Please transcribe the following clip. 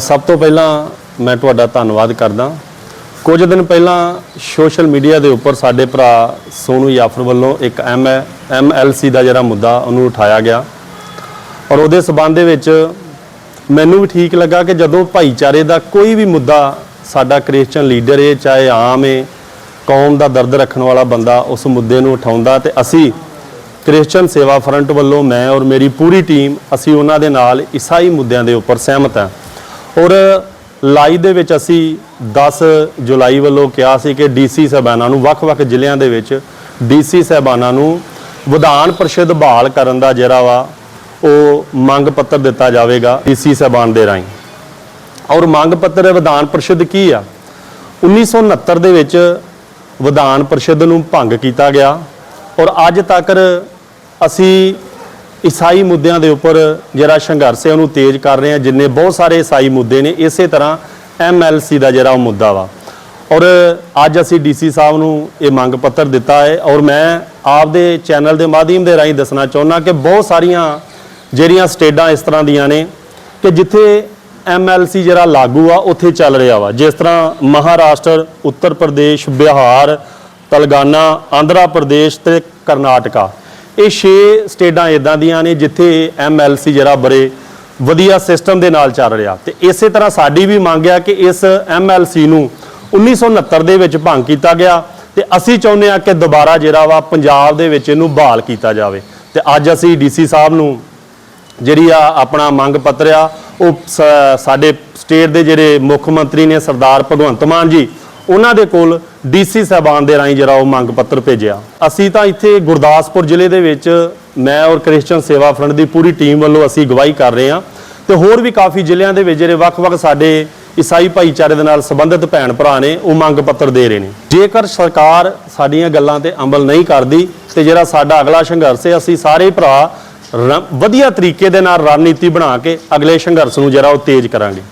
ਸਭ ਤੋਂ ਪਹਿਲਾਂ ਮੈਂ ਤੁਹਾਡਾ ਧੰਨਵਾਦ ਕਰਦਾ। ਕੁਝ ਦਿਨ ਪਹਿਲਾਂ ਸੋਸ਼ਲ ਮੀਡੀਆ ਦੇ ਉੱਪਰ ਸਾਡੇ ਭਰਾ ਸੋਨੂ ਯਾਫਰ ਵੱਲੋਂ ਇੱਕ ਐਮ ਐਮਐਲਸੀ ਦਾ ਜਿਹੜਾ ਮੁੱਦਾ ਉਹਨੂੰ ਉਠਾਇਆ ਗਿਆ। ਔਰ ਉਹਦੇ ਸਬੰਧ ਦੇ ਵਿੱਚ ਮੈਨੂੰ ਵੀ ਠੀਕ ਲੱਗਾ ਕਿ ਜਦੋਂ ਭਾਈਚਾਰੇ ਦਾ ਕੋਈ ਵੀ ਮੁੱਦਾ ਸਾਡਾ ਕ੍ਰਿਸਚੀਅਨ ਲੀਡਰ ਏ, ਚਾਹੇ ਆਮ ਏ, ਕੌਮ ਦਾ ਦਰਦ ਰੱਖਣ ਵਾਲਾ ਬੰਦਾ ਉਸ ਮੁੱਦੇ ਨੂੰ ਉਠਾਉਂਦਾ ਤੇ ਅਸੀਂ ਕ੍ਰਿਸਚੀਅਨ ਸੇਵਾ ਫਰੰਟ ਵੱਲੋਂ ਮੈਂ ਔਰ ਮੇਰੀ ਪੂਰੀ ਟੀਮ ਅਸੀਂ ਉਹਨਾਂ ਦੇ ਨਾਲ ਈਸਾਈ ਮੁੱਦਿਆਂ ਦੇ ਉੱਪਰ ਸਹਿਮਤ ਹਾਂ। ਔਰ ਲਾਈ ਦੇ ਵਿੱਚ ਅਸੀਂ 10 ਜੁਲਾਈ ਵੱਲੋਂ ਕਿਹਾ ਸੀ ਕਿ ਡੀਸੀ ਸਾਹਿਬਾਨਾਂ ਨੂੰ ਵੱਖ-ਵੱਖ ਜ਼ਿਲ੍ਹਿਆਂ ਦੇ ਵਿੱਚ ਡੀਸੀ ਸਾਹਿਬਾਨਾਂ ਨੂੰ ਵਿਧਾਨ ਪਰਿਸ਼ਦ ਬਹਾਲ ਕਰਨ ਦਾ ਜਿਹੜਾ ਵਾ, ਉਹ ਮੰਗ ਪੱਤਰ ਦਿੱਤਾ ਜਾਵੇਗਾ ਡੀਸੀ ਸਾਹਿਬਾਨ ਦੇ ਰਾਹੀਂ। ਔਰ ਮੰਗ ਪੱਤਰ ਵਿਧਾਨ ਪਰਿਸ਼ਦ ਕੀ ਆ? 1969 ਦੇ ਵਿੱਚ ਵਿਧਾਨ ਪਰਿਸ਼ਦ ਨੂੰ ਭੰਗ ਕੀਤਾ ਗਿਆ ਔਰ ਅੱਜ ਤੱਕ ਅਸੀਂ ਈਸਾਈ ਮੁੱਦਿਆਂ ਦੇ ਉੱਪਰ ਜਿਹੜਾ ਸੰਘਰਸ਼ ਹੈ ਉਹਨੂੰ ਤੇਜ਼ ਕਰ ਰਹੇ ਹਾਂ, ਜਿੰਨੇ ਬਹੁਤ ਸਾਰੇ ਈਸਾਈ ਮੁੱਦੇ ਨੇ, ਇਸੇ ਤਰ੍ਹਾਂ ਐਮਐਲਸੀ ਦਾ ਜਿਹੜਾ ਉਹ ਮੁੱਦਾ ਵਾ। ਔਰ ਅੱਜ ਅਸੀਂ ਡੀਸੀ ਸਾਹਿਬ ਨੂੰ ਇਹ ਮੰਗ ਪੱਤਰ ਦਿੱਤਾ ਹੈ ਔਰ ਮੈਂ ਆਪਦੇ ਚੈਨਲ ਦੇ ਮਾਧਿਅਮ ਦੇ ਰਾਹੀਂ ਦੱਸਣਾ ਚਾਹੁੰਦਾ ਕਿ ਬਹੁਤ ਸਾਰੀਆਂ ਜਿਹੜੀਆਂ ਸਟੇਟਾਂ ਇਸ ਤਰ੍ਹਾਂ ਦੀਆਂ ਨੇ ਕਿ ਜਿੱਥੇ ਐਮਐਲਸੀ ਜਿਹੜਾ ਲਾਗੂ ਆ, ਉੱਥੇ ਚੱਲ ਰਿਹਾ ਵਾ। ਜਿਸ ਤਰ੍ਹਾਂ ਮਹਾਰਾਸ਼ਟਰ, ਉੱਤਰ ਪ੍ਰਦੇਸ਼, ਬਿਹਾਰ, ਤਲਗਾਨਾ, ਆਂਧਰਾ ਪ੍ਰਦੇਸ਼ ਤੇ ਕਰਨਾਟਕਾ। ਇਹ 6 ਸਟੇਟਾਂ ਇਦਾਂ ਦੀਆਂ ਨੇ ਜਿੱਥੇ ਐਮਐਲਸੀ ਜਿਹੜਾ ਬੜੇ ਵਧੀਆ ਸਿਸਟਮ ਦੇ ਨਾਲ ਚੱਲ ਰਿਹਾ। ਤੇ ਇਸੇ ਤਰ੍ਹਾਂ ਸਾਡੀ ਵੀ ਮੰਗ ਆ ਕਿ ਇਸ ਐਮਐਲਸੀ ਨੂੰ 1969 ਦੇ ਵਿੱਚ ਭੰਗ ਕੀਤਾ ਗਿਆ ਤੇ ਅਸੀਂ ਚਾਹੁੰਦੇ ਆ ਕਿ ਦੁਬਾਰਾ ਜਿਹੜਾ ਵਾ ਪੰਜਾਬ ਦੇ ਵਿੱਚ ਇਹਨੂੰ ਬਹਾਲ ਕੀਤਾ ਜਾਵੇ। ਤੇ ਅੱਜ ਅਸੀਂ ਡੀਸੀ ਸਾਹਿਬ ਨੂੰ ਜਿਹੜੀ ਆ ਆਪਣਾ ਮੰਗ ਪੱਤਰ ਆ, ਉਹ ਸ- ਸਾਡੇ ਸਟੇਟ ਦੇ ਜਿਹੜੇ ਮੁੱਖ ਮੰਤਰੀ ਨੇ ਸਰਦਾਰ ਭਗਵੰਤ ਮਾਨ ਜੀ ਉਹਨਾਂ ਦੇ ਕੋਲ ਡੀਸੀ ਸਾਹਿਬਾਨ ਦੇ ਰਾਹੀਂ ਜਿਹੜਾ ਉਹ ਮੰਗ ਪੱਤਰ ਭੇਜਿਆ। ਅਸੀਂ ਤਾਂ ਇੱਥੇ ਗੁਰਦਾਸਪੁਰ ਜ਼ਿਲ੍ਹੇ ਦੇ ਵਿੱਚ ਮੈਂ ਔਰ ਕ੍ਰਿਸਚੀਅਨ ਸੇਵਾ ਫਰੰਟ ਦੀ ਪੂਰੀ ਟੀਮ ਵੱਲੋਂ ਅਸੀਂ ਅਗਵਾਈ ਕਰ ਰਹੇ ਹਾਂ ਤੇ ਹੋਰ ਵੀ ਕਾਫੀ ਜ਼ਿਲ੍ਹਿਆਂ ਦੇ ਵਿੱਚ ਜਿਹੜੇ ਵੱਖ-ਵੱਖ ਸਾਡੇ ਈਸਾਈ ਭਾਈਚਾਰੇ ਦੇ ਨਾਲ ਸੰਬੰਧਿਤ ਭੈਣ ਭਰਾ ਨੇ, ਉਹ ਮੰਗ ਪੱਤਰ ਦੇ ਰਹੇ ਨੇ। ਜੇਕਰ ਸਰਕਾਰ ਸਾਡੀਆਂ ਗੱਲਾਂ ਤੇ ਅਮਲ ਨਹੀਂ ਕਰਦੀ ਤੇ ਜਿਹੜਾ ਸਾਡਾ ਅਗਲਾ ਸੰਘਰਸ਼ ਹੈ, ਅਸੀਂ ਸਾਰੇ ਭਰਾ ਰ- ਵਧੀਆ ਤਰੀਕੇ ਦੇ ਨਾਲ ਰਣਨੀਤੀ ਬਣਾ ਕੇ ਅਗਲੇ ਸੰਘਰਸ਼ ਨੂੰ ਜਿਹੜਾ ਉਹ ਤੇਜ਼ ਕਰਾਂਗੇ।